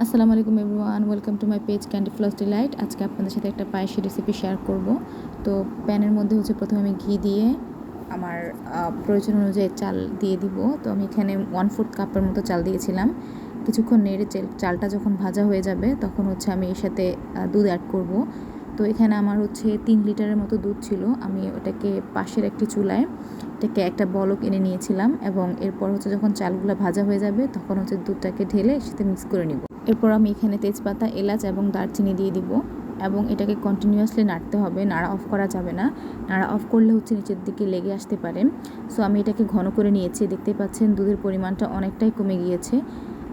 আসসালামু আলাইকুম everyone, welcome to my page candy floss delight. আজকে আপনাদের সাথে একটা পায়েসের রেসিপি শেয়ার করব। তো প্যানের মধ্যে হচ্ছে প্রথমে আমি ঘি দিয়ে আমার প্রয়োজন অনুযায়ী চাল দিয়ে দিব। তো আমি এখানে ওয়ান ফোর্থ কাপের মতো চাল দিয়েছিলাম। কিছুক্ষণ নেড়ে চেল- চালটা যখন ভাজা হয়ে যাবে, তখন হচ্ছে আমি এর সাথে দুধ অ্যাড করব। তো এখানে আমার হচ্ছে তিন লিটারের মতো দুধ ছিল। আমি ওটাকে পাশের একটি চুলায় এটাকে একটা বলক এনে নিয়েছিলাম এবং এরপর হচ্ছে যখন চালগুলো ভাজা হয়ে যাবে তখন হচ্ছে দুধটাকে ঢেলে সাথে মিক্স করে নিব। এরপর আমি এখানে তেজপাতা, এলাচ এবং দারচিনি দিয়ে দিব এবং এটাকে কন্টিনিউয়াসলি নাড়তে হবে। নাড়া অফ করা যাবে না। নাড়া অফ করলে হচ্ছে নিচের দিকে লেগে আসতে পারে। সো আমি এটাকে ঘন করে নিয়েছি। দেখতে পাচ্ছেন দুধের পরিমাণটা অনেকটাই কমে গিয়েছে।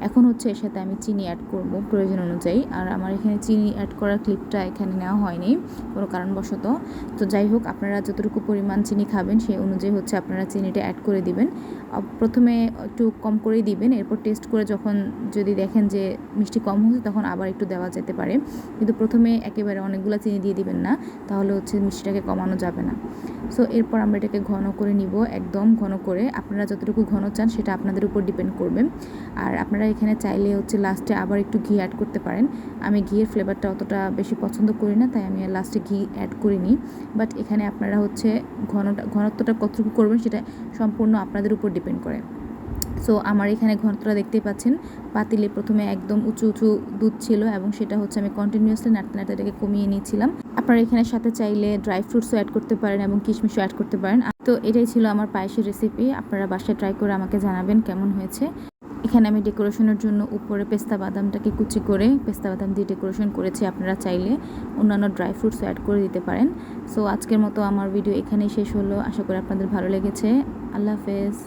এখন হচ্ছে এর সাথে আমি চিনি অ্যাড করব প্রয়োজন অনুযায়ী। আর আমার এখানে চিনি অ্যাড করার ক্লিপটা এখানে নেওয়া হয়নি, কোনো কারণবশত। তো যাই হোক, আপনারা যতটুকু পরিমাণ চিনি খাবেন, সেই অনুযায়ী হচ্ছে আপনারা চিনিটা অ্যাড করে দিবেন। প্রথমে একটু কম করেই দিবেন, এরপর টেস্ট করে যখন যদি দেখেন যে মিষ্টি কম হচ্ছে, তখন আবার একটু দেওয়া যেতে পারে। কিন্তু প্রথমে একেবারে অনেকগুলো চিনি দিয়ে দিবেন না, তাহলে হচ্ছে মিষ্টিটাকে কমানো যাবে না। সো এরপর আমরা এটাকে ঘন করে নিব, একদম ঘন করে। আপনারা যতটুকু ঘন চান, সেটা আপনাদের উপর ডিপেন্ড করবে। আর আপনারা এখানে চাইলে হচ্ছে লাস্টে আবার একটু ঘি অ্যাড করতে পারেন। আমি ঘিয়ের ফ্লেভারটা অতটা বেশি পছন্দ করি না, তাই আমি লাস্টে ঘি অ্যাড করিনি। বাট এখানে আপনারা হচ্ছে ঘনটা ঘনত্বটা কতটুকু করবেন সেটা সম্পূর্ণ আপনাদের উপর ডিপেন্ড করে। সো আমার এখানে ঘনত্বটা দেখতেই পাচ্ছেন। পাতিলে প্রথমে একদম উঁচু উঁচু দুধ ছিল এবং সেটা হচ্ছে আমি কন্টিনিউয়াসলি নাড়তে নাড়তে এটাকে কমিয়ে নিয়েছিলাম। আপনারা এখানে সাথে চাইলে ড্রাই ফ্রুটসও অ্যাড করতে পারেন এবং কিশমিশও অ্যাড করতে পারেন। তো, এটাই ছিল আমার পায়েসের রেসিপি আপনারা বাসায় ট্রাই করে আমাকে জানাবেন কেমন হয়েছে। এখানে আমি ডেকোরেশনের জন্য উপরে পেস্তা বাদামটাকে কুচি করে পেস্তা বাদাম দিয়ে ডেকোরেশন করেছি। আপনারা চাইলে অন্যান্য ড্রাই ফ্রুটস অ্যাড করে দিতে পারেন। সো আজকের মতো আমার ভিডিও এখানেই শেষ হলো। আশা করি আপনাদের ভালো লেগেছে। আল্লাহ হাফেজ।